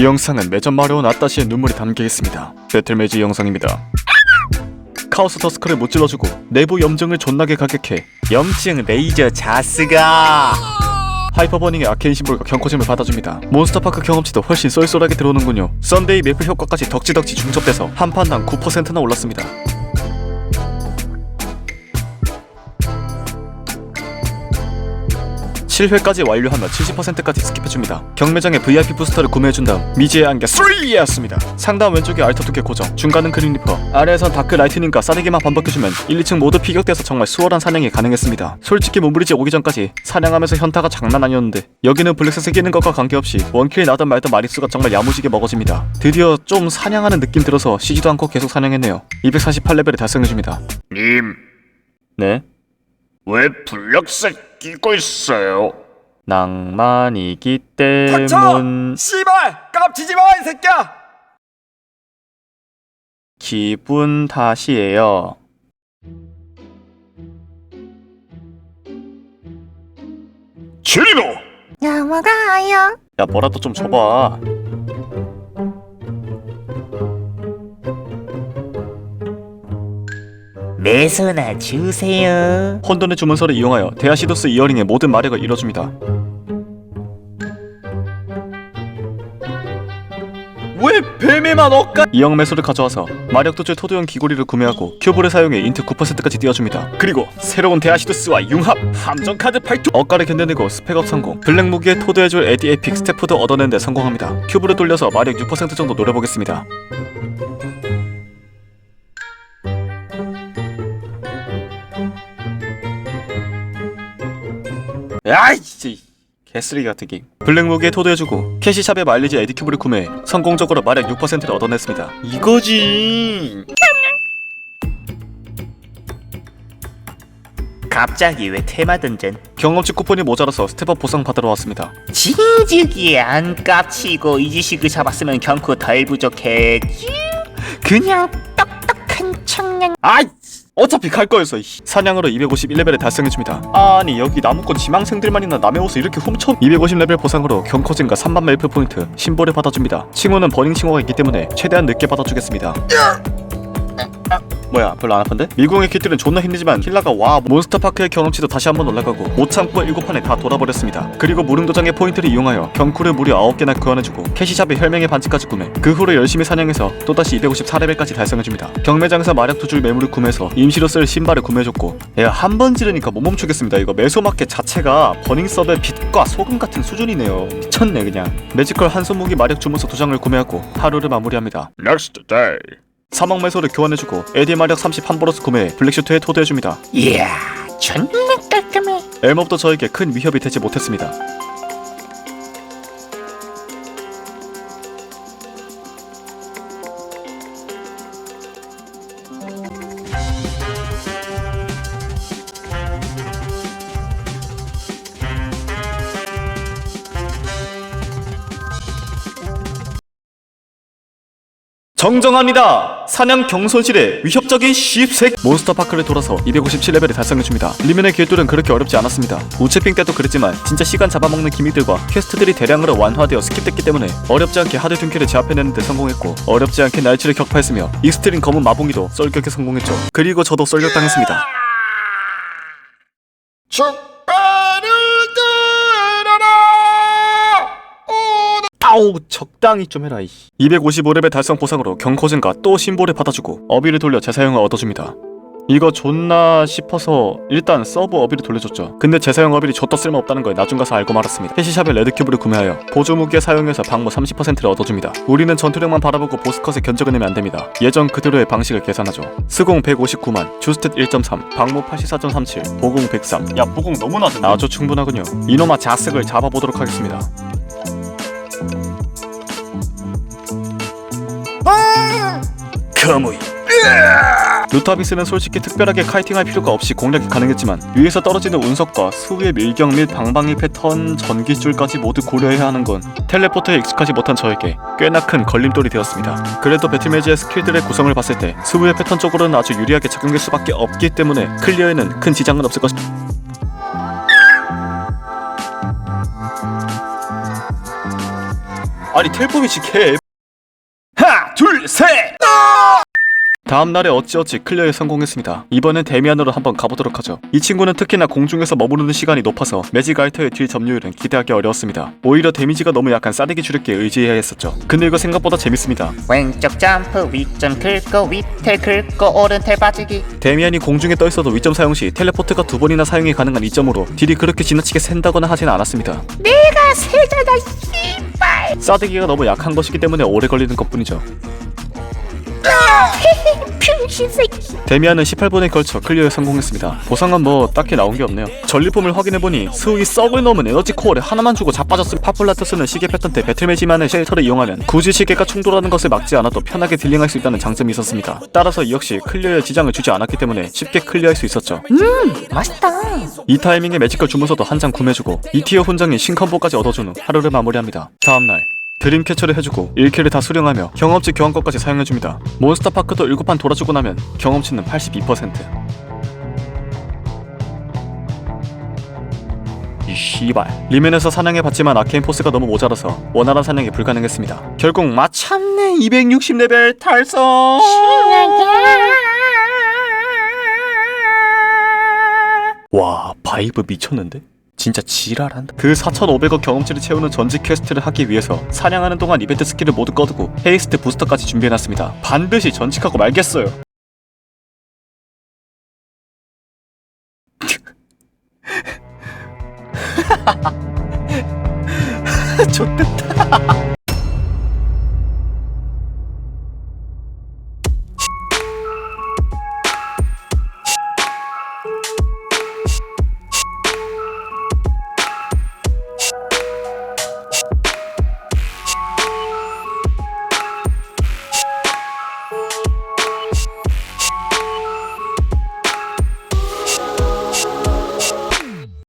이 영상은 매점 마려운 아따시의 눈물이 담겨 있습니다. 배틀매지 영상입니다. 카오스 더스크를 못 찔러주고 내부 염증을 존나게 가격해 염증 레이저 자스가 하이퍼버닝의 아케인 심볼과 경코짐을 받아줍니다. 몬스터파크 경험치도 훨씬 쏠쏠하게 들어오는군요. 썬데이 매플 효과까지 덕지덕지 중첩돼서 한 판당 9%나 올랐습니다. 7회까지 완료하면 70%까지 스킵해줍니다. 경매장에 VIP 부스터를 구매해준 다음 미지의 안개 3였습니다. 상단 왼쪽에 알터 두께 고정, 중간은 그린 리퍼, 아래에선 다크 라이트닝과 싸대기만 반복해주면 1, 2층 모두 피격돼서 정말 수월한 사냥이 가능했습니다. 솔직히 몸부리지 오기 전까지 사냥하면서 현타가 장난 아니었는데 여기는 블랙셋 끼는 것과 관계없이 원킬 나든 말든 마리수가 정말 야무지게 먹어집니다. 드디어 좀 사냥하는 느낌 들어서 쉬지도 않고 계속 사냥했네요. 248레벨을 달성해줍니다. 님, 네? 왜 블랙색 끼고 있어요? 낭만이기 닥쳐! 때문 씨발! 깝치지 마, 이 새끼야! 기분 탓이에요. 지리노! 넘어가요. 야 뭐라도 좀 줘봐. 매소나 주세요. 혼돈의 주문서를 이용하여 데아시도스 이어링의 모든 마력을 이뤄줍니다. 왜 뱀에만 억까? 이형 매소를 가져와서 마력 도출 토도형 기고리를 구매하고 큐브를 사용해 인트 9%까지 띄워줍니다. 그리고 새로운 데아시도스와 융합 함정 카드 발동 억가를 견뎌내고 스펙업 성공 블랙 무기에 토도해줄 에디 에픽 스태프도 얻어내는데 성공합니다. 큐브를 돌려서 마력 6% 정도 노려보겠습니다. 아이 진짜 개쓰레기 같은 게임 블랙 무기에 토도해주고 캐시샵의 마일리지 에디 큐브를 구매해 성공적으로 마력 6%를 얻어냈습니다 이거지 갑자기 왜 테마 던전? 경험치 쿠폰이 모자라서 스텝업 보상 받으러 왔습니다 지지기 안 깝치고 이 지식을 잡았으면 경쿠 덜 부족했지. 그냥 똑똑한 청년. 아이 어차피 갈 거였어 이씨. 사냥으로 251레벨을 달성해줍니다. 아니 여기 나무꾼 지망생들만이나 남의 옷을 이렇게 훔쳐? 250레벨 보상으로 경커진과 3만 멜프 포인트 심볼을 받아줍니다. 칭호는 버닝 칭호가 있기 때문에 최대한 늦게 받아주겠습니다 뭐야 별로 안 아픈데? 미궁의 키들은 존나 힘들지만 힐라가 와 몬스터파크의 경험치도 다시 한번 올라가고 못 참고 7판에 다 돌아버렸습니다. 그리고 무릉도장의 포인트를 이용하여 경쿠를 무려 9개나 교환해주고 캐시샵의 혈맹의 반지까지 구매. 그 후로 열심히 사냥해서 또다시 254레벨까지 달성해줍니다. 경매장에서 마력 두 줄 매물을 구매해서 임시로 쓸 신발을 구매해줬고 야 한 번 지르니까 못 멈추겠습니다. 이거 매소마켓 자체가 버닝서브의 빛과 소금 같은 수준이네요. 미쳤네 그냥. 매지컬 한손무기 마력 주문서 두 장을 구매하고 하루를 마무리합니다. Next day. 사막 매소를 교환해주고 에디 마력 30 한보러스 구매해 블랙슈트에 토도해줍니다 이야, 존나 깔끔해. 엘몹도 저에게 큰 위협이 되지 못했습니다. 정정합니다. 사냥 경손실에 위협적인 씹색 몬스터 파크를 돌아서 257레벨을 달성해줍니다. 리면의 길들은 그렇게 어렵지 않았습니다. 우체핑 때도 그랬지만 진짜 시간 잡아먹는 기믹들과 퀘스트들이 대량으로 완화되어 스킵됐기 때문에 어렵지 않게 하드 둔키를 제압해내는 데 성공했고 어렵지 않게 날치를 격파했으며 익스트림 검은 마봉기도 썰격에 성공했죠. 그리고 저도 썰격당했습니다. 축 아우 적당히 좀 해라 이 255레벨 달성 보상으로 경코진과 또 심볼을 받아주고 어비를 돌려 재사용을 얻어줍니다. 이거 존나 싶어서 일단 서브 어비를 돌려줬죠. 근데 재사용 어비이 줬다 쓸모없다는 걸 나중 가서 알고 말았습니다. 캐시샵의 레드큐브를 구매하여 보조 무기에 사용해서 방무 30%를 얻어줍니다. 우리는 전투력만 바라보고 보스컷의 견적을 내면 안됩니다. 예전 그대로의 방식을 계산하죠. 스공 159만 주스탯 1.3 방무 84.37 보공 103야 보공 너무 낮은데 아주 충분하군요. 이놈아 자스을 잡아보도록 하겠습니다 거무이 루타비스는 솔직히 특별하게 카이팅할 필요가 없이 공략이 가능했지만 위에서 떨어지는 운석과 수위의 밀경 및 방방이 패턴, 전기줄까지 모두 고려해야 하는 건 텔레포트에 익숙하지 못한 저에게 꽤나 큰 걸림돌이 되었습니다. 그래도 배틀매지의 스킬들의 구성을 봤을 때 수위의 패턴 쪽으로는 아주 유리하게 적용될 수밖에 없기 때문에 클리어에는 큰 지장은 없을 것입니다. 아니 텔포비치 개 다음 날에 어찌어찌 클리어에 성공했습니다. 이번엔 데미안으로 한번 가보도록 하죠. 이 친구는 특히나 공중에서 머무르는 시간이 높아서 매직 알터의 딜 점유율은 기대하기 어려웠습니다. 오히려 데미지가 너무 약한 싸대기 주력기에 의지해야 했었죠. 근데 이거 생각보다 재밌습니다. 왼쪽 점프 위점 긁고 위텔 긁고 오른텔 빠지기 데미안이 공중에 떠 있어도 위점 사용 시 텔레포트가 두 번이나 사용이 가능한 이점으로 딜이 그렇게 지나치게 센다거나 하진 않았습니다. 내가 세자다 씨발 싸대기가 너무 약한 것이기 때문에 오래 걸리는 것뿐이죠. 병신 새끼 데미안은 18번에 걸쳐 클리어에 성공했습니다. 보상은 뭐 딱히 나온 게 없네요. 전리품을 확인해보니 스욱이 썩을 넘은 에너지 코어를 하나만 주고 자빠졌을 파플라트스는 시계 패턴 때 배틀매지만의 쉘터를 이용하면 굳이 시계가 충돌하는 것을 막지 않아도 편하게 딜링할 수 있다는 장점이 있었습니다. 따라서 이 역시 클리어에 지장을 주지 않았기 때문에 쉽게 클리어할 수 있었죠. 맛있다 이 타이밍에 매지컬 주문서도 한 장 구매해주고 2티어 훈장인 신컴보까지 얻어준 후 하루를 마무리합니다. 다음날 드림캐쳐를 해주고 1킬을 다 수령하며 경험치 교환권까지 사용해줍니다. 몬스터파크도 7판 돌아주고 나면 경험치는 82%. 이 씨발 리멘에서 사냥해봤지만 아케인 포스가 너무 모자라서 원활한 사냥이 불가능했습니다. 결국 마참내 260레벨 달성! 와 바이브 미쳤는데? 진짜 지랄한다. 그 4,500억 경험치를 채우는 전직 퀘스트를 하기 위해서 사냥하는 동안 이벤트 스킬을 모두 꺼두고 헤이스트 부스터까지 준비해놨습니다. 반드시 전직하고 말겠어요. 좋됐다